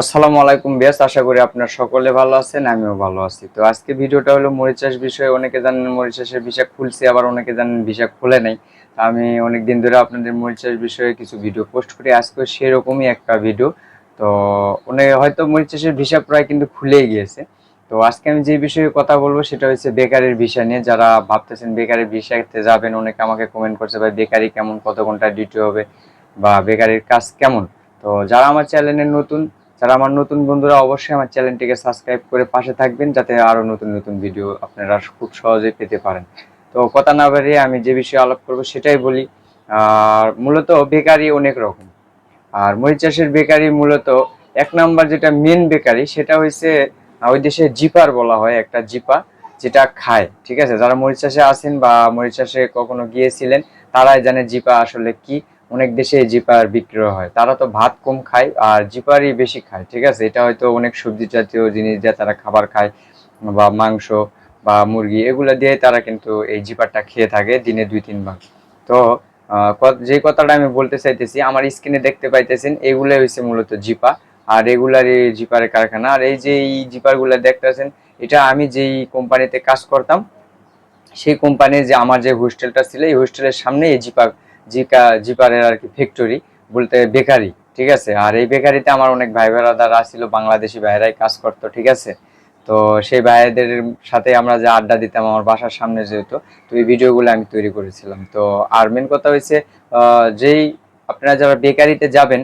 আসসালামু আলাইকুম বেশ আশা করি আপনার সকলে ভালো আছেন, আমিও ভালো আছি। তো আজকে ভিডিওটা হলো মরিচ চাষ বিষয়ে, অনেকে জানেন মরিচ চাষের ভিসা খুলছে, আবার অনেকে জানেন ভিসা খুলে নেই। তা আমি অনেক দিন ধরে আপনাদের মরিচ চাষ বিষয়ে কিছু ভিডিও পোস্ট করি আজকে সেরকমই একটা ভিডিও। তো অনেক হয়তো মরিচ চাষের ভিসা প্রায় কিন্তু খুলেই গিয়েছে। তো আজকে আমি যে বিষয়ে কথা বলব, সেটা হচ্ছে বেকারের ভিসা নিয়ে। যারা ভাবতেছেন বেকারের ভিসাতে যাবেন, অনেকে আমাকে কমেন্ট করছে, ভাই, বেকারি কেমন? কত ঘণ্টা ডিউটি হবে? বা বেকারির কাজ কেমন? তো যারা আমার চ্যানেলে নতুন যারা আমার নতুন বন্ধুরা অবশ্যই আমার চ্যানেলটিকে সাবস্ক্রাইব করে পাশে থাকবেন, যাতে আরও নতুন নতুন ভিডিও আপনারা খুব সহজেই পেতে পারেন। তো কথা না বাড়িয়ে আমি যে বিষয়ে আলাপ করব সেটাই বলি, আর মূলত বেকারি অনেক রকম। আর মরিচ চাষের বেকারি মূলত এক নাম্বার যেটা মেন বেকারি, সেটা হয়েছে ওই দেশে জিপার বলা হয়, একটা জিপা, যেটা খায়, ঠিক আছে? যারা মরিচ চাষে বা মরিচ চাষে কখনো গিয়েছিলেন, তারাই জানে জিপা আসলে কি। অনেক দেশে জিপার বিক্রয় হয়। তারা তো ভাত কম খায় আর জিপারই বেশি খায় ঠিক আছে? এটা হয়তো অনেক সবজি জাতীয় জিনিস দিয়ে তারা খাবার খায় বা মাংস বা মুরগি এগুলো দিয়ে তারা কিন্তু এই জিপারটা খেয়ে থাকে দিনে দুই তিনবার তো আহ, ক- যে কথাটা আমি বলতে চাইতেছি আমার স্ক্রিনে দেখতে পাইতেছেন এগুলো হয়েছে মূলত জিপা আর রেগুলারই জিপারের কারখানা। আর এই যে এই জিপারগুলো দেখতেছেন এটা আমি যেই কোম্পানিতে কাজ করতাম সেই কোম্পানির যে আমার যে হোস্টেলটা ছিল এই হোস্টেলের সামনে এই জিপার জিকা জিপারের আর কি ফ্যাক্টরি বলতে বেকারি, ঠিক আছে? আর এই বেকারিতে আমার অনেক ভাই বেড়াদারা ছিল বাংলাদেশি ভাইরাই কাজ করতো, ঠিক আছে? তো সেই ভাইদের সাথে আমরা যে আড্ডা দিতাম, আমার বাসার সামনে যেহেতু, তো এই ভিডিওগুলো আমি তৈরি করেছিলাম। তো আর মেন কথা হয়েছে যেই আপনারা যারা বেকারিতে যাবেন,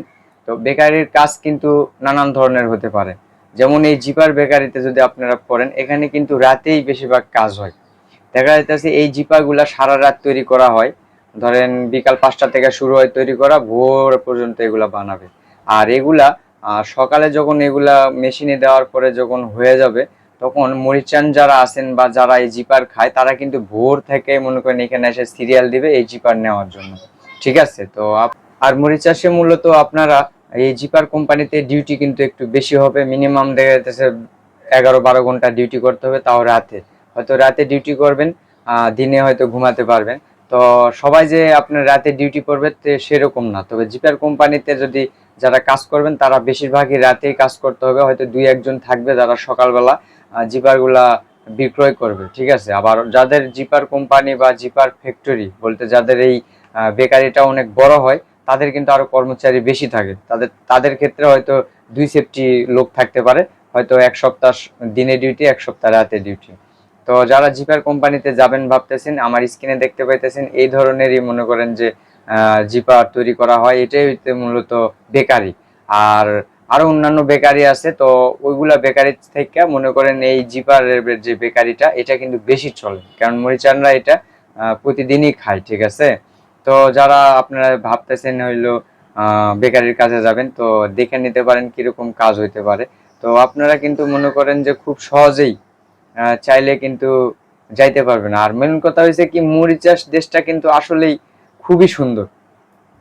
তো বেকারির কাজ কিন্তু নানান ধরনের হতে পারে। যেমন এই জিপার বেকারিতে যদি আপনারা পড়েন, এখানে কিন্তু রাতেই বেশিরভাগ কাজ হয়। দেখা যাইতেছে এই জিপাগুলা সারা রাত তৈরি করা হয় ধরেন বিকাল পাঁচটা থেকে শুরু হয় তৈরি করা, ভোর পর্যন্ত এগুলা বানাবে। আর এগুলা সকালে যখন এগুলা মেশিনে দেওয়ার পরে যখন হয়ে যাবে, তখন মরিচান যারা আছেন বা যারা এই জিপার খায়, তারা কিন্তু ভোর থেকে মনে করেন এখানে এসে সিরিয়াল দিবে এই জিপার নেওয়ার জন্য। ঠিক আছে? তো আর মরিচাষে মূলত আপনারা এই জিপার কোম্পানিতে ডিউটি কিন্তু একটু বেশি হবে। মিনিমাম দেখা যাচ্ছে এগারো বারো ঘণ্টা ডিউটি করতে হবে, তাও রাতে। হয়তো রাতে ডিউটি করবেন দিনে হয়তো ঘুমাতে পারবেন। তো সবাই যে আপনার রাতে ডিউটি করবে সেরকম না। তবে জিপার কোম্পানিতে যদি যারা কাজ করবেন, তারা বেশিরভাগই রাতেই কাজ করতে হবে। হয়তো দুই একজন থাকবে যারা সকালবেলা জিপারগুলা বিক্রয় করবে, ঠিক আছে? আবার যাদের জিপার কোম্পানি বা জিপার ফ্যাক্টরি বলতে যাদের এই বেকারিটা অনেক বড় হয়, তাদের কিন্তু আরও কর্মচারী বেশি থাকে। তাদের তাদের ক্ষেত্রে হয়তো দুই সেফটি লোক থাকতে পারে। হয়তো এক সপ্তাহ দিনে ডিউটি এক সপ্তাহ রাতে ডিউটি তো যারা জিপার কোম্পানিতে যাবেন ভাবতেছেন, আমার স্ক্রিনে দেখতে পাইতেছেন, এই ধরনেরই মনে করেন যে জিপার তৈরি করা হয়, এটাই মূলত বেকারি। আর আরও অন্যান্য বেকারি আছে, তো ওইগুলা বেকারি থেকে মনে করেন এই জিপারের যে বেকারিটা, এটা কিন্তু বেশি চলে। কারণ মরিচানরা এটা প্রতিদিনই খায়, ঠিক আছে? তো যারা আপনারা ভাবতেছেন হইল বেকারির কাছে যাবেন, তো দেখে নিতে পারেন কীরকম কাজ হইতে পারে। তো আপনারা কিন্তু মনে করেন যে খুব সহজেই চাইলে কিন্তু যাইতে পারবেন আর মেন কথা হয়েছে কি মরিচাস দেশটা কিন্তু আসলেই খুবই সুন্দর।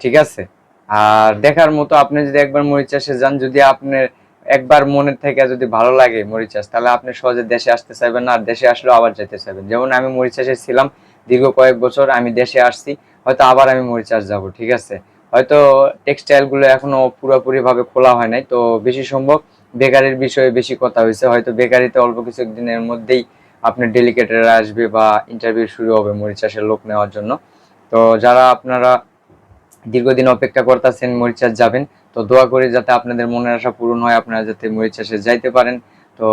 ঠিক আছে? আর দেখার মতো আপনি যদি একবার মরিচাষে যান, যদি আপনার একবার মনের থেকে যদি ভালো লাগে মরিচাষ তাহলে আপনি সহজে দেশে আসতে চাইবেন না, আর দেশে আসলেও আবার যেতে চাইবেন। যেমন আমি মরিচাষে ছিলাম দীর্ঘ কয়েক বছর, আমি দেশে আসছি, হয়তো আবার আমি মরিচাষ যাব, ঠিক আছে? হয়তো টেক্সটাইলগুলো এখনও পুরোপুরি ভাবে খোলা হয় নাই, তো বেশি সম্ভব বেকারির বিষয়ে বেশি কথা হয়েছে। হয়তো বেকারিতে অল্প কিছু দিনের মধ্যেই আপনার ডেলিগেটেরা আসবে বা ইন্টারভিউ শুরু হবে মরিচাষের লোক নেওয়ার জন্য। তো যারা আপনারা দীর্ঘদিন অপেক্ষা করতেছেন মরিচাষ যাবেন, তো দোয়া করে যাতে আপনাদের মনের আশা পূরণ হয়, আপনারা যাতে মরিচাষে যাইতে পারেন। তো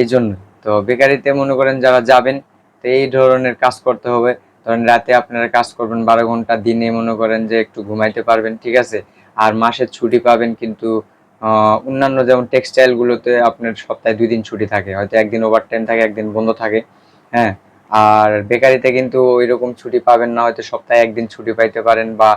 এই জন্য তো বেকারিতে মনে করেন যারা যাবেন, তো এই ধরনের কাজ করতে হবে। ধরেন রাতে আপনারা কাজ করবেন বারো ঘণ্টা, দিনে মনে করেন যে একটু ঘুমাইতে পারবেন, ঠিক আছে? আর মাসের ছুটি পাবেন কিন্তু অন্যান্য যেমন টেক্সটাইল গুলোতে আপনার সপ্তাহে দুই দিন ছুটি থাকে, হয়তো একদিন ওভার টাইম থাকে, একদিন বন্ধ থাকে হ্যাঁ? আর বেকারিতে কিন্তু ওই রকম ছুটি পাবেন না, হয়তো সপ্তাহে একদিন ছুটি পাইতে পারেন বা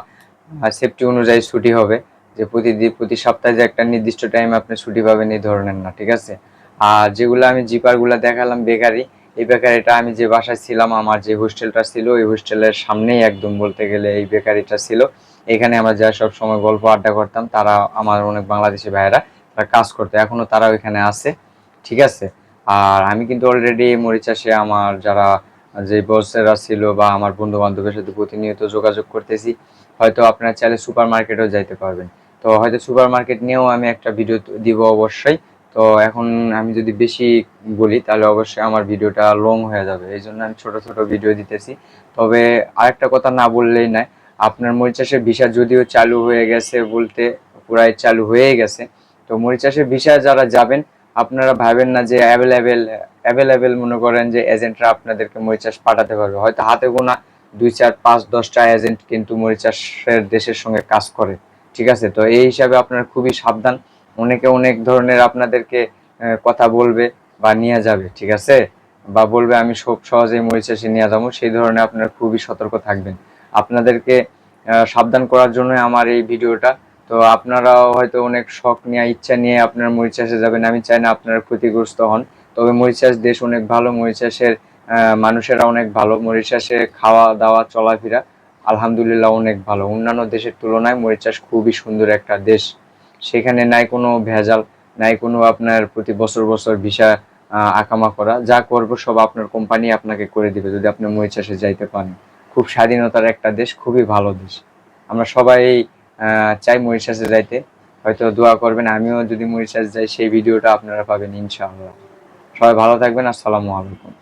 সেফটি অনুযায়ী ছুটি হবে, যে প্রতিদিন, প্রতি সপ্তাহে যে একটা নির্দিষ্ট টাইম আপনি ছুটি পাবেন, এই ধরনের না, ঠিক আছে? আর যেগুলো আমি জিপারগুলো দেখালাম, বেকারি, এই বেকারিটা আমি যে বাসায় ছিলাম, আমার যে হোস্টেলটা ছিল, ওই হোস্টেলের সামনেই একদম বলতে গেলে এই বেকারিটা ছিল। এখানে আমরা যা সব সময় গল্প আড্ডা করতাম, তারা আমার অনেক বাংলাদেশি ভাইয়েরা তারা কাজ করতো। এখনও তারা ওইখানে আছে, ঠিক আছে? আর আমি কিন্তু অলরেডি মরিচাষে আমার যারা, যে বসেরা ছিল বা আমার বন্ধু বান্ধবের সাথে প্রতিনিয়ত যোগাযোগ করতেছি, হয়তো আপনারা চাইলে সুপার মার্কেটেও যাইতে পারবেন। তো হয়তো সুপার মার্কেট নিয়েও আমি একটা ভিডিও দিব অবশ্যই। তো এখন আমি যদি বেশি বলি, তাহলে অবশ্যই আমার ভিডিওটা লং হয়ে যাবে। এই জন্য আমি ছোট ছোট ভিডিও দিতেছি। তবে আরেকটা কথা না বললেই নয় আপনার মরিচ চাষের ভিসা যদিও চালু হয়ে গেছে বলতে পুরাই চালু হয়ে গেছে। তো মরিচ চাষের ভিসা যারা যাবেন, আপনারা ভাবেন না যে অ্যাভেলেবেল অ্যাভেলেবেল মনে করেন যে এজেন্টরা আপনাদেরকে মরিচ চাষ পাঠাতে পারবে। হয়তো হাতে গোনা দুই চার পাঁচ দশটা এজেন্ট কিন্তু মরিচ চাষের দেশের সঙ্গে কাজ করে। ঠিক আছে? তো এই হিসাবে আপনারা খুবই সাবধান। অনেকে অনেক ধরনের আপনাদেরকে কথা বলবে বা নিয়ে যাবে। ঠিক আছে? বা বলবে, আমি সব সহজেই মরিচ চাষে নিয়ে যাব। সেই ধরনের আপনারা খুবই সতর্ক থাকবেন। আপনাদেরকে সাবধান করার জন্য আমার এই ভিডিওটা। তো আপনারাও হয়তো অনেক শখ নিয়ে, ইচ্ছা নিয়ে আপনার মরিচ চাষে যাবেন। আমি চাই না আপনারা ক্ষতিগ্রস্ত হন। তবে মরিচ দেশ অনেক ভালো, মরিচ মানুষেরা অনেক ভালো। মরিচ খাওয়া, দাওয়া, চলাফেরা আলহামদুলিল্লাহ অনেক ভালো। অন্যান্য দেশের তুলনায় মরিচ চাষ খুবই সুন্দর একটা দেশ। সেখানে নাই কোনো ভেজাল, নাই কোনো আপনার প্রতি বছর বছর ভিসা আকামা করা। যা করব সব আপনার কোম্পানি আপনাকে করে দিবে যদি আপনি মরিচ চাষে যাইতে পারেন। খুব স্বাধীনতার একটা দেশ, খুবই ভালো দেশ। আমরা সবাই চাই মরিশাসে যাইতে। হয়তো দোয়া করবেন, আমিও যদি মরিশাস যাই, সেই ভিডিওটা আপনারা পাবেন, ইনশাআল্লাহ। সবাই ভালো থাকবেন, আসসালামু আলাইকুম।